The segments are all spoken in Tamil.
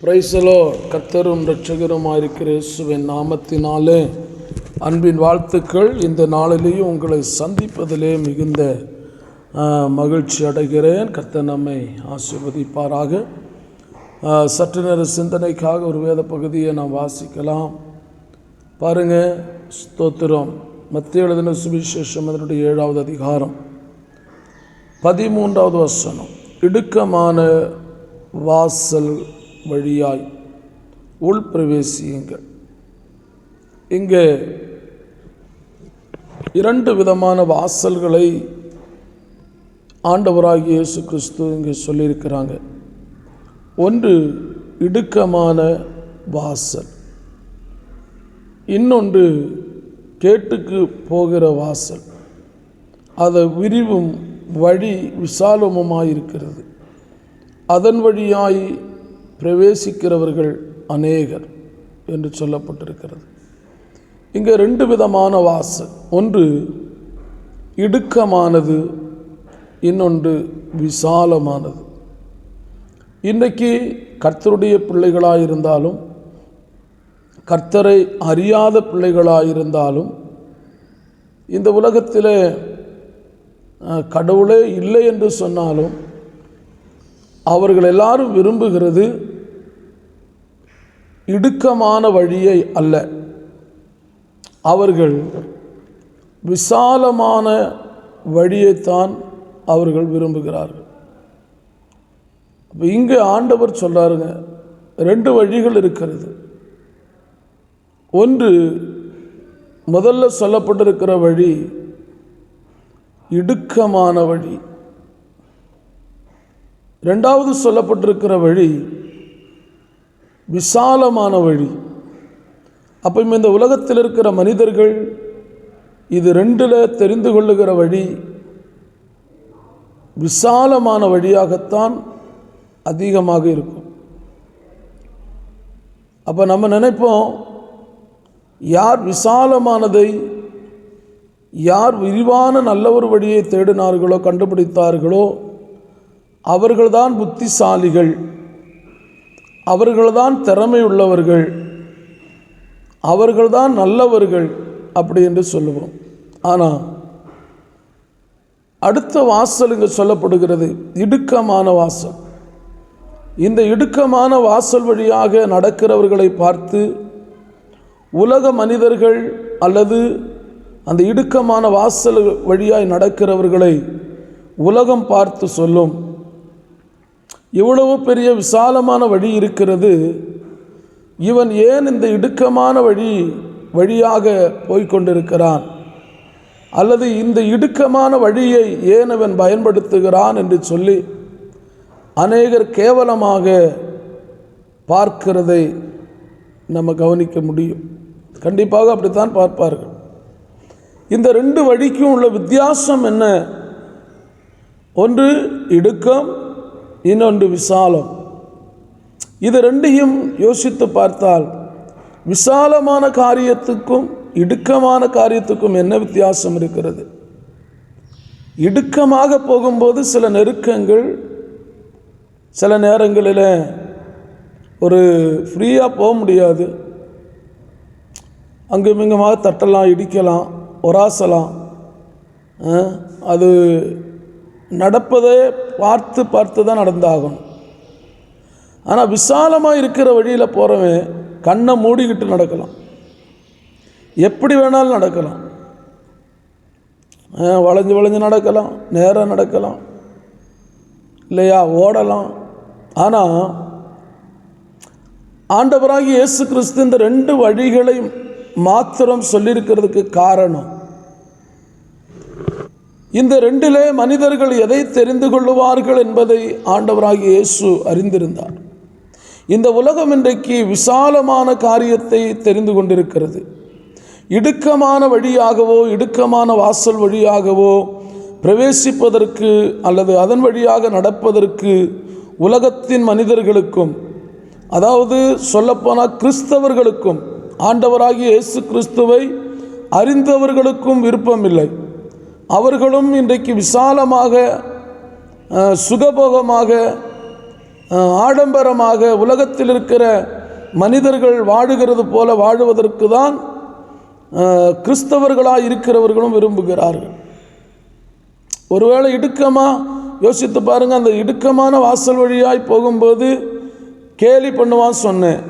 பிரைசலோ கத்தரும் இரட்சகருமாயிருக்கிற இயேசுவின் நாமத்தினாலே அன்பின் வாழ்த்துக்கள். இந்த நாளிலேயும் உங்களை சந்திப்பதிலே மிகுந்த மகிழ்ச்சி அடைகிறேன். கத்த நம்மை ஆசிர்வதிப்பாராக. சற்று நேர சிந்தனைக்காக ஒரு வேத பகுதியை நாம் வாசிக்கலாம். பாருங்க ஸ்தோத்திரம். மத்திய எழுதின சுவிசேஷம் அதனுடைய ஏழாவது அதிகாரம். பதிமூன்றாவது வசனம். இடுக்கமான வாசல் வழியாய் உள்பிரவேசியுங்கள் இங்கே இரண்டு விதமான வாசல்களை ஆண்டவராகிய இயேசு கிறிஸ்து இங்கே சொல்லியிருக்கிறாங்க. ஒன்று இடுக்கமான வாசல் இன்னொன்று கேட்டுக்கு போகிற வாசல். அதை விரிவும் வழி விசாலமுமாயிருக்கிறது. அதன் வழியாய் பிரவேசிக்கிறவர்கள் அநேகர் என்று சொல்லப்பட்டிருக்கிறது. இங்கே ரெண்டு விதமான வாசு. ஒன்று இடுக்கமானது இன்னொன்று விசாலமானது. இன்றைக்கு கர்த்தருடைய பிள்ளைகளாக இருந்தாலும் கர்த்தரை அறியாத பிள்ளைகளாக இருந்தாலும் இந்த உலகத்தில் கடவுளே இல்லை என்று சொன்னாலும் அவர்கள் எல்லாரும் விரும்புகிறது இடுக்கமான வழியை அல்ல. அவர்கள் விசாலமான வழியைத்தான் அவர்கள் விரும்புகிறார்கள். அப்போ இங்கே ஆண்டவர் சொல்கிறாருங்க ரெண்டு வழிகள் இருக்கிறது. ஒன்று முதல்ல சொல்லப்பட்டிருக்கிற வழி இடுக்கமான வழி. ரெண்டாவது சொல்லப்பட்டிருக்கிற வழி விசாலமான வழி. அப்போ இந்த உலகத்தில் இருக்கிற மனிதர்கள் இது ரெண்டில் தெரிந்து கொள்ளுகிற வழி விசாலமான வழியாகத்தான் அதிகமாக இருக்கும். அப்போ நம்ம நினைப்போம் யார் விசாலமானதை யார் விரிவான நல்ல ஒரு வழியை தேடினார்களோ கண்டுபிடித்தார்களோ அவர்கள்தான் புத்திசாலிகள். அவர்கள்தான் திறமை உள்ளவர்கள் அவர்கள்தான் நல்லவர்கள் அப்படி என்று சொல்லுவோம் ஆனால் அடுத்த வாசல் இங்கு சொல்லப்படுகிறது இடுக்கமான வாசல். இந்த இடுக்கமான வாசல் வழியாக நடக்கிறவர்களை பார்த்து உலக மனிதர்கள் அல்லது அந்த இடுக்கமான வாசல் வழியாய் நடக்கிறவர்களை உலகம் பார்த்து சொல்லும். இவ்வளவு பெரிய விசாலமான வழி இருக்கிறது. இவன் ஏன் இந்த இடுக்கமான வழி வழியாக போய்க்கொண்டிருக்கிறான்? அல்லது இந்த இடுக்கமான வழியை ஏன் அவன் பயன்படுத்துகிறான் என்று சொல்லி அநேகர் கேவலமாக பார்க்கிறதை நம்ம கவனிக்க முடியும். கண்டிப்பாக அப்படித்தான் பார்ப்பார்கள். இந்த ரெண்டு வழிக்கும் உள்ள வித்தியாசம் என்ன? ஒன்று இடுக்கம் இன்னொன்று விசாலம். இது ரெண்டையும் யோசித்து பார்த்தால் விசாலமான காரியத்துக்கும் இடுக்கமான காரியத்துக்கும் என்ன வித்தியாசம் இருக்கிறது? இடுக்கமாக போகும்போது சில நெருக்கங்கள் சில நேரங்களில் ஒரு ஃப்ரீயாக போக முடியாது. அங்கும் இங்குமாக தட்டலாம் இடிக்கலாம் ஒராசலாம் அது நடப்பதை பார்த்து பார்த்து தான் நடந்தாகணும். ஆனால் விசாலமாக இருக்கிற வழியில் போகிறவன் கண்ணை மூடிக்கிட்டு நடக்கலாம். எப்படி வேணாலும் நடக்கலாம். வளைஞ்சு வளைஞ்சு நடக்கலாம் நேராக நடக்கலாம் இல்லையா ஓடலாம். ஆனால் ஆண்டவராகி இயேசு கிறிஸ்து இந்த ரெண்டு வழிகளை மாத்திரம் சொல்லியிருக்கிறதுக்கு காரணம் இந்த ரெண்டிலே மனிதர்கள் எதை தெரிந்து கொள்ளுவார்கள் என்பதை ஆண்டவராகிய இயேசு அறிந்திருந்தார். இந்த உலகம் இன்றைக்கு விசாலமான காரியத்தை தெரிந்து கொண்டிருக்கிறது. இடுக்கமான வழியாகவோ இடுக்கமான வாசல் வழியாகவோ பிரவேசிப்பதற்கு அல்லது அதன் வழியாக நடப்பதற்கு உலகத்தின் மனிதர்களுக்கும் அதாவது சொல்லப்போனால் கிறிஸ்தவர்களுக்கும் ஆண்டவராகிய இயேசு கிறிஸ்துவை அறிந்தவர்களுக்கும் விருப்பமில்லை. அவர்களும் இன்றைக்கு விசாலமாக சுகபோகமாக ஆடம்பரமாக உலகத்தில் இருக்கிற மனிதர்கள் வாழுகிறது போல வாழுவதற்கு தான் கிறிஸ்தவர்களாக இருக்கிறவர்களும் விரும்புகிறார்கள். ஒருவேளை இடுக்கமாக யோசித்து பாருங்கள் அந்த இடுக்கமான வாசல் வழியாய் போகும்போது கேலி பண்ணுவான்னு சொன்னேன்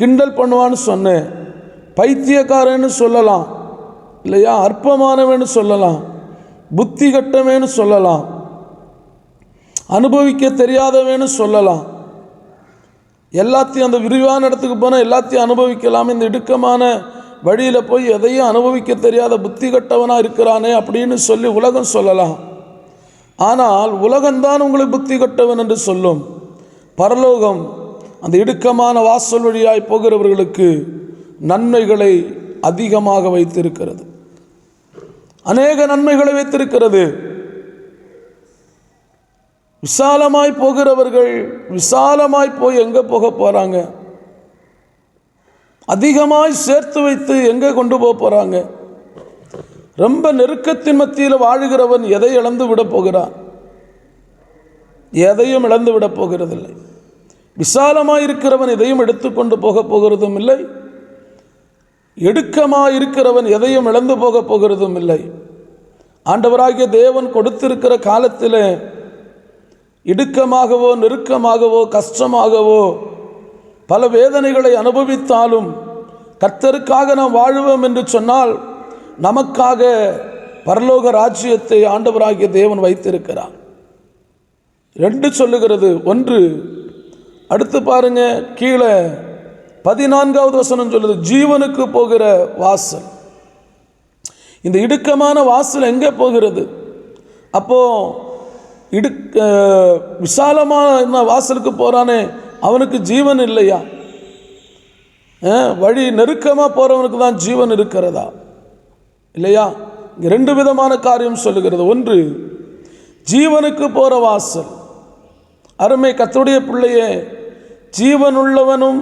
கிண்டல் பண்ணுவான்னு சொன்னேன் பைத்தியக்காரன்னு சொல்லலாம் இல்லையா? அற்பமானவன்னு சொல்லலாம். புத்தி கட்டவேன்னு சொல்லலாம். அனுபவிக்க தெரியாதவன்னு சொல்லலாம். எல்லாத்தையும் அந்த விரிவான இடத்துக்கு போனால் எல்லாத்தையும் அனுபவிக்கலாம். இந்த இடுக்கமான வழியில் போய் எதையும் அனுபவிக்க தெரியாத புத்தி கட்டவனாக இருக்கிறானே அப்படின்னு சொல்லி உலகம் சொல்லலாம். ஆனால் உலகம்தான் உங்களை புத்தி கட்டவன் என்று சொல்லும். பரலோகம் அந்த இடுக்கமான வாசல் வழியாய் போகிறவர்களுக்கு நன்மைகளை அதிகமாக வைத்திருக்கிறது. அநேக நன்மைகளை வைத்திருக்கிறது. விசாலமாய் போகிறவர்கள் விசாலமாய் போய் எங்கே போக போகிறாங்க அதிகமாய் சேர்த்து வைத்து எங்கே கொண்டு போக போகிறாங்க ரொம்ப நெருக்கத்தின் மத்தியில் வாழுகிறவன் எதை இழந்து விட போகிறான்? எதையும் இழந்து விட போகிறதில்லை. விசாலமாக இருக்கிறவன் எதையும் எடுத்துக்கொண்டு போக போகிறதும் இல்லை. எடுக்கமாய் இருக்கிறவன் எதையும் இழந்து போக போகிறதும் இல்லை. ஆண்டவராகிய தேவன் கொடுத்திருக்கிற காலத்தில் இடுக்கமாகவோ நெருக்கமாகவோ கஷ்டமாகவோ பல வேதனைகளை அனுபவித்தாலும் கர்த்தருக்காக நாம் வாழுவோம் என்று சொன்னால் நமக்காக பரலோக ராஜ்யத்தை ஆண்டவராகிய தேவன் வைத்திருக்கிறார். ரெண்டு சொல்லுகிறது. ஒன்று அடுத்து பாருங்க கீழே பதினான்காவது வசனம் சொல்லுது ஜீவனுக்கு போகிற வாசல். இந்த இடுக்கமான வாசல் எங்கே போகிறது? அப்போ இடு விசாலமான வாசலுக்கு போகிறானே அவனுக்கு ஜீவன் இல்லையா? வழி நெருக்கமாக போகிறவனுக்கு தான் ஜீவன் இருக்கிறதா? இல்லையா? இங்கே ரெண்டு விதமான காரியம் சொல்லுகிறது. ஒன்று ஜீவனுக்கு போகிற வாசல். அருமை கத்துடைய பிள்ளையே ஜீவனுள்ளவனும்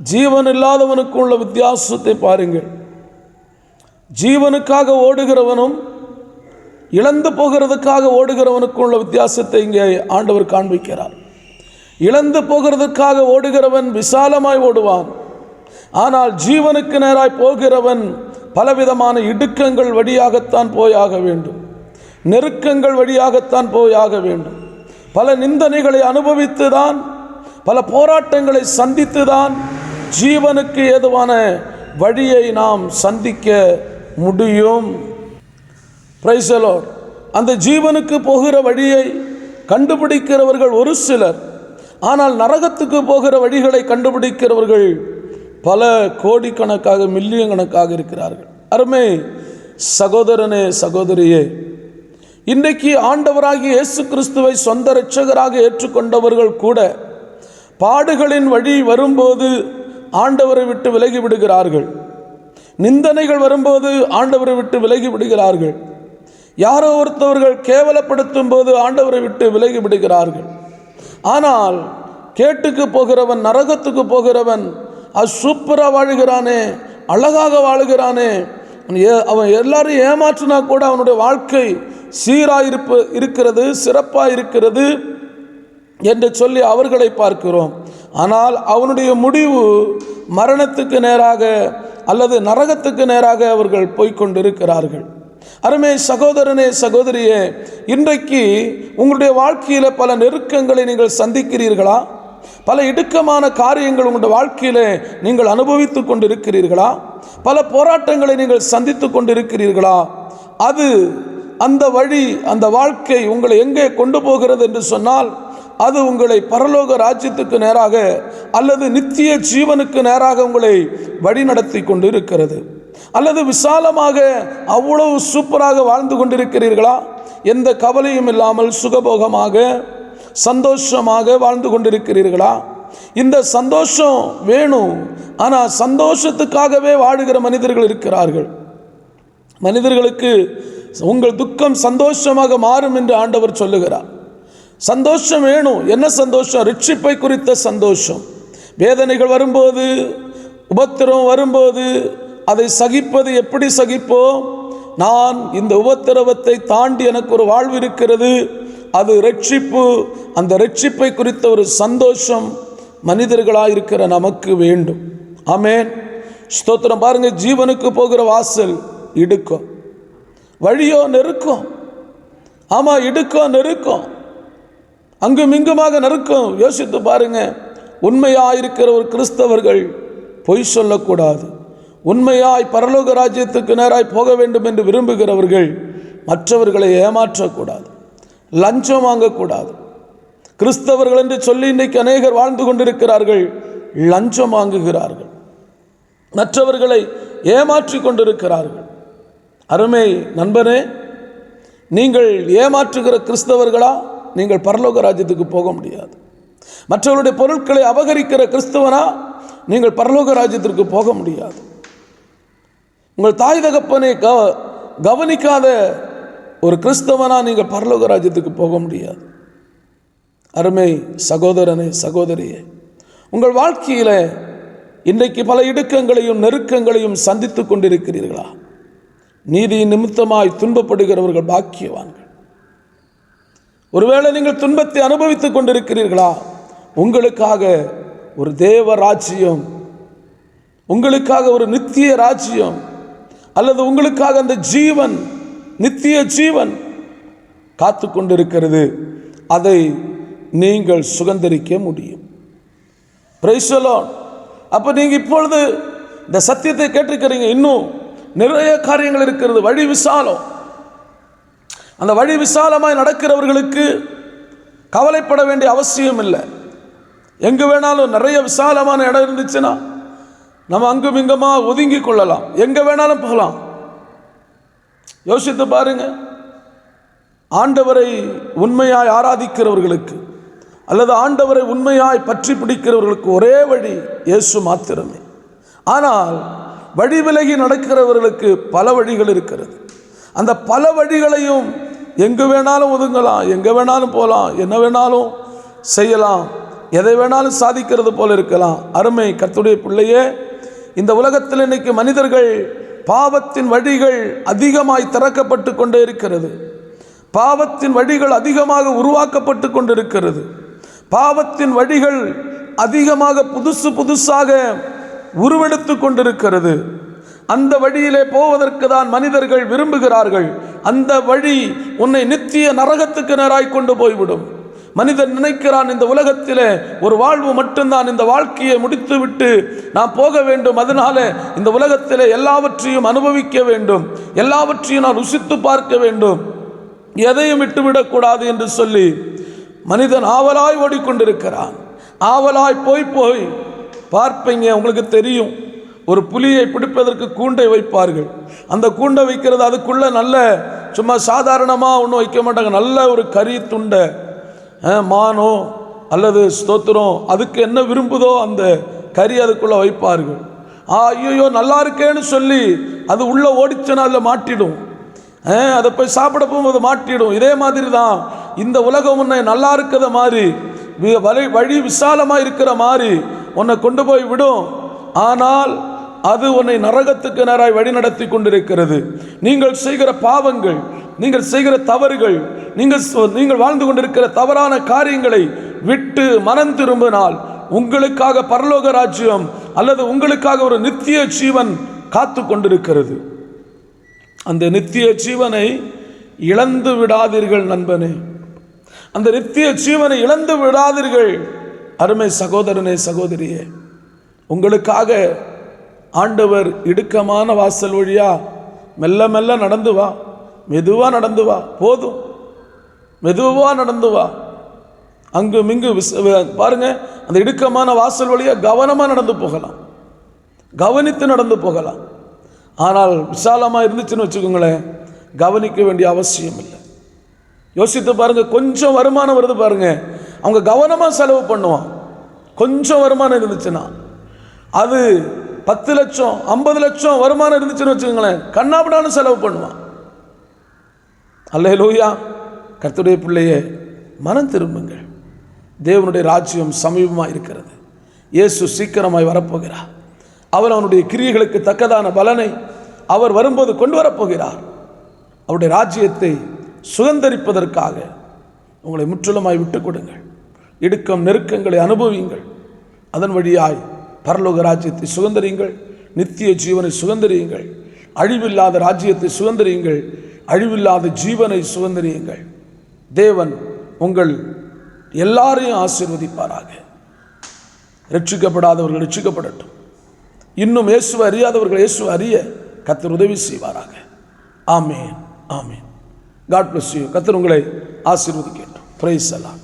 ஜீவன் இல்லாதவனுக்கும் உள்ள வித்தியாசத்தை பாருங்கள். ஜீவனுக்காக ஓடுகிறவனும் இழந்து போகிறதுக்காக ஓடுகிறவனுக்கும் உள்ள வித்தியாசத்தை இங்கே ஆண்டவர் காண்பிக்கிறார். இழந்து போகிறதுக்காக ஓடுகிறவன் விசாலமாய் ஓடுவான். ஆனால் ஜீவனுக்கு நேராய் போகிறவன் பலவிதமான இடுக்கங்கள் வழியாகத்தான் போயாக வேண்டும். நெருக்கங்கள் வழியாகத்தான் போயாக வேண்டும். பல நிந்தனைகளை அனுபவித்து தான் பல போராட்டங்களை சந்தித்து தான் ஜீவனுக்கு ஏதுவான வழியை நாம் சந்திக்க முடியும். பிரைசலோர் அந்த ஜீவனுக்கு போகிற வழியை கண்டுபிடிக்கிறவர்கள் ஒரு சிலர். ஆனால் நரகத்துக்கு போகிற வழிகளை கண்டுபிடிக்கிறவர்கள் பல கோடிக்கணக்காக மில்லியன் கணக்காக இருக்கிறார்கள். அருமை சகோதரனே சகோதரியே இன்றைக்கு ஆண்டவராகிய இயேசு கிறிஸ்துவை சொந்த இரட்சகராக ஏற்றுக்கொண்டவர்கள் கூட பாடுகளின் வழி வரும்போது ஆண்டவரை விட்டு விலகி விடுகிறார்கள். நிந்தனைகள் வரும்போது ஆண்டவரை விட்டு விலகி விடுகிறார்கள். யாரோ ஒருத்தவர்கள் கேவலப்படுத்தும் போது ஆண்டவரை விட்டு விலகி விடுகிறார்கள். ஆனால் கேட்டுக்கு போகிறவன் நரகத்துக்கு போகிறவன் அது சூப்பராக வாழுகிறானே அழகாக வாழுகிறானே அவன் எல்லாரும் ஏமாற்றினா கூட அவனுடைய வாழ்க்கை சீராக இருப்பு இருக்கிறது சிறப்பாக இருக்கிறது என்று சொல்லி அவர்களை பார்க்கிறோம். ஆனால் அவனுடைய முடிவு மரணத்துக்கு நேராக அல்லது நரகத்துக்கு நேராக அவர்கள் போய்கொண்டிருக்கிறார்கள் அருமை சகோதரனே சகோதரியே இன்றைக்கு உங்களுடைய வாழ்க்கையில் பல நெருக்கங்களை நீங்கள் சந்திக்கிறீர்களா? பல இடுக்கமான காரியங்கள் உங்களுடைய வாழ்க்கையில் நீங்கள் அனுபவித்து கொண்டிருக்கிறீர்களா? பல போராட்டங்களை நீங்கள் சந்தித்து கொண்டிருக்கிறீர்களா? அது அந்த வழி அந்த வாழ்க்கை உங்களை எங்கே கொண்டு போகிறது என்று சொன்னால் அது உங்களை பரலோக ராஜ்யத்துக்கு நேராக அல்லது நித்திய ஜீவனுக்கு நேராக உங்களை வழிநடத்தி கொண்டு இருக்கிறது அல்லது விசாலமாக அவ்வளவு சூப்பராக வாழ்ந்து கொண்டிருக்கிறீர்களா? எந்த கவலையும் இல்லாமல் சுகபோகமாக சந்தோஷமாக வாழ்ந்து கொண்டிருக்கிறீர்களா? இந்த சந்தோஷம் வேணும். ஆனால் சந்தோஷத்துக்காகவே வாழுகிற மனிதர்கள் இருக்கிறார்கள். மனிதர்களுக்கு உங்கள் துக்கம் சந்தோஷமாக மாறும் என்று ஆண்டவர் சொல்லுகிறார். சந்தோஷம் வேணும். என்ன சந்தோஷம்? ரிட்சிப்பை குறித்த சந்தோஷம். வேதனைகள் வரும்போது உபத்திரம் வரும்போது அதை சகிப்பது எப்படி சகிப்போம்? நான் இந்த உபத்திரவத்தை தாண்டி எனக்கு ஒரு வாழ்வு இருக்கிறது. அது ரட்சிப்பு. அந்த ரட்சிப்பை குறித்த ஒரு சந்தோஷம் மனிதர்களாக இருக்கிற நமக்கு வேண்டும். ஆமேன். ஸ்தோத்திரம். பாருங்க ஜீவனுக்கு போகிற வாசல் இடுக்கும். வழியோ நெருக்கம். ஆமாம் இடுக்கம் நெருக்கம். அங்கும் இங்குமாக நறுக்கும். யோசித்து பாருங்க. உண்மையாக இருக்கிற ஒரு கிறிஸ்தவர்கள் பொய் சொல்லக்கூடாது. உண்மையாய் பரலோக ராஜ்யத்துக்கு நேராய் போக வேண்டும் என்று விரும்புகிறவர்கள் மற்றவர்களை ஏமாற்றக்கூடாது. லஞ்சம் வாங்கக்கூடாது. கிறிஸ்தவர்கள் என்று சொல்லி இன்னைக்கு அநேகர் வாழ்ந்து கொண்டிருக்கிறார்கள் லஞ்சம் வாங்குகிறார்கள். மற்றவர்களை ஏமாற்றி கொண்டிருக்கிறார்கள். அருமை நண்பனே நீங்கள் ஏமாற்றுகிற கிறிஸ்தவர்களா? நீங்கள் பரலோக ராஜ்யத்துக்கு போக முடியாது. மற்றவருடைய பொருட்களை அபகரிக்கிற கிறிஸ்தவனா நீங்கள் பரலோக ராஜ்யத்திற்கு போக முடியாது. உங்கள் தாய் தகப்பனை க கவனிக்காத ஒரு கிறிஸ்தவனா நீங்கள் பரலோக ராஜ்யத்துக்கு போக முடியாது. அருமை சகோதரனே சகோதரியே உங்கள் வாழ்க்கையில் இன்றைக்கு பல இடுக்கங்களையும் நெருக்கங்களையும் சந்தித்து கொண்டிருக்கிறீர்களா? நீதி நிமித்தமாய் துன்பப்படுகிறவர்கள் பாக்கியவான்கள். ஒருவேளை நீங்கள் துன்பத்தை அனுபவித்துக் கொண்டிருக்கிறீர்களா? உங்களுக்காக ஒரு தேவ ராஜ்யம் உங்களுக்காக ஒரு நித்திய ராஜ்யம் அல்லது உங்களுக்காக அந்த ஜீவன் நித்திய ஜீவன் காத்து கொண்டிருக்கிறது. அதை நீங்கள் சுகந்தரிக்க முடியும். பிரைசலோன் அப்போ நீங்கள் இப்பொழுது இந்த சத்தியத்தை கேட்டிருக்கிறீங்க. இன்னும் நிறைய காரியங்கள் இருக்கிறது. வழி விசாலம். அந்த வழி விசாலமாய் நடக்கிறவர்களுக்கு கவலைப்பட வேண்டிய அவசியம் இல்லை. எங்கே வேணாலும் நிறைய விசாலமான இடம் இருந்துச்சுன்னா நம்ம அங்கும் இங்குமா ஒதுங்கி கொள்ளலாம். எங்கே வேணாலும் போகலாம். யோசித்து பாருங்க. ஆண்டவரை உண்மையாய் ஆராதிக்கிறவர்களுக்கு அல்லது ஆண்டவரை உண்மையாய் பற்றி பிடிக்கிறவர்களுக்கு ஒரே வழி இயேசு மாத்திரமே. ஆனால் வழி விலகி நடக்கிறவர்களுக்கு பல வழிகள் இருக்கிறது. அந்த பல வழிகளையும் எங்கே வேணாலும் ஒதுங்கலாம் எங்கே வேணாலும் போகலாம் என்ன வேணாலும் செய்யலாம் எதை வேணாலும் சாதிக்கிறது போல இருக்கலாம். அருமை கத்துடைய பிள்ளையே இந்த உலகத்தில் இன்னைக்கு மனிதர்கள் பாவத்தின் வழிகள் அதிகமாய் திறக்கப்பட்டு கொண்டே இருக்கிறது. பாவத்தின் வழிகள் அதிகமாக உருவாக்கப்பட்டு கொண்டிருக்கிறது. பாவத்தின் வழிகள் அதிகமாக புதுசு புதுசாக உருவெடுத்து கொண்டிருக்கிறது. அந்த வழியிலே போவதற்கு தான் மனிதர்கள் விரும்புகிறார்கள். அந்த வழி உன்னை நித்திய நரகத்துக்கு நேராய் கொண்டு போய்விடும். மனிதன் நினைக்கிறான் இந்த உலகத்திலே ஒரு வாழ்வு மட்டும்தான் இந்த வாழ்க்கையை முடித்துவிட்டு நான் போக வேண்டும். அதனால இந்த உலகத்திலே எல்லாவற்றையும் அனுபவிக்க வேண்டும். எல்லாவற்றையும் நான் ருசித்து பார்க்க வேண்டும். எதையும் விட்டுவிடக்கூடாது என்று சொல்லி மனிதன் ஆவலாய் ஓடிக்கொண்டிருக்கிறான். ஆவலாய் போய் போய் பார்ப்பீங்க உங்களுக்கு தெரியும். ஒரு புலியை பிடிப்பதற்கு கூண்டை வைப்பார்கள். அந்த கூண்டை வைக்கிறது அதுக்குள்ள நல்ல சும்மா சாதாரணமாக ஒன்றும் வைக்க மாட்டாங்க. நல்ல ஒரு கறி துண்டை மானோ அல்லது ஸ்தோத்திரம் அதுக்கு என்ன விரும்புதோ அந்த கறி அதுக்குள்ளே வைப்பார்கள். ஆ ஐயோ நல்லா இருக்கேன்னு சொல்லி அது உள்ளே ஓடிச்சுன்னா அதில் மாட்டிடும். அதை போய் சாப்பிட போகும்போது மாட்டிடும். இதே மாதிரி தான் இந்த உலகம் உன்னை நல்லா இருக்கிற மாதிரி வழி வழி விசாலமாக இருக்கிற மாதிரி உன்னை கொண்டு போய் விடும். ஆனால் அது உன்னை நரகத்துக்கு நேராய் வழிநடத்தி கொண்டிருக்கிறது. நீங்கள் செய்கிற பாவங்கள் நீங்கள் செய்கிற தவறுகள் நீங்கள் சொ- நீங்கள் வாழ்ந்து கொண்டிருக்கிற தவறான காரியங்களை விட்டு மனம் திரும்பினால் உங்களுக்காக பரலோக ராஜ்யம் அல்லது உங்களுக்காக ஒரு நித்திய ஜீவன் காத்து கொண்டிருக்கிறது. அந்த நித்திய ஜீவனை இழந்து விடாதீர்கள் நண்பனே. அந்த நித்திய ஜீவனை இழந்து விடாதீர்கள். அருமை சகோதரனே சகோதரியே உங்களுக்காக ஆண்டவர் இடுக்கமான வாசல் வழியா மெல்ல மெல்ல நடந்து வா. மெதுவாக நடந்து வா. போதும். மெதுவாக நடந்து வா. அங்கு மிங்கு விச- பாருங்கள் பாருங்க அந்த இடுக்கமான வாசல் வழியாக கவனமாக நடந்து போகலாம். கவனித்து நடந்து போகலாம். ஆனால் விசாலமாக இருந்துச்சுன்னு வச்சுக்கோங்களேன் கவனிக்க வேண்டிய அவசியம் இல்லை. யோசித்து பாருங்கள் கொஞ்சம் வருமானம் வருது பாருங்கள் அவங்க கவனமாக செலவு பண்ணுவான். கொஞ்சம் வருமானம் இருந்துச்சுன்னா அது பத்து லட்சம் ஐம்பது லட்சம் வருமானம் இருந்துச்சுன்னு வச்சுக்கோங்களேன் கண்ணாபடான்னு செலவு பண்ணுவான். அல்லே லூயா கர்த்தருடைய பிள்ளையே மனம் திரும்புங்கள். தேவனுடைய ராஜ்யம் சமீபமாக இருக்கிறது. இயேசு சீக்கிரமாய் வரப்போகிறார். அவர் அவனுடைய கிரியைகளுக்கு தக்கதான பலனை அவர் வரும்போது கொண்டு வரப்போகிறார். அவருடைய ராஜ்யத்தை சுதந்தரிப்பதற்காக உங்களை முற்றிலுமாய் விட்டுக் கொடுங்கள். இடுக்கம் நெருக்கங்களை அனுபவியுங்கள் அதன் வழியாய் பரலோக ராஜ்யத்தை சுதந்திரியுங்கள். நித்திய ஜீவனை சுதந்திரியுங்கள். அழிவில்லாத ராஜ்யத்தை சுதந்திரியுங்கள். அழிவில்லாத ஜீவனை சுதந்திரியுங்கள். தேவன் உங்கள் எல்லாரையும் ஆசீர்வதிப்பாராக. ரட்சிக்கப்படாதவர்கள் ரட்சிக்கப்படட்டும் இன்னும் இயேசுவை அறியாதவர்கள் இயேசுவை அறிய கத்தர் உதவி செய்வாராக. ஆமேன். ஆமேன். காட் பிளஸ் யூ கத்தர் உங்களை ஆசீர்வதிக்கட்டும். பிரைஸ் எல்லாம்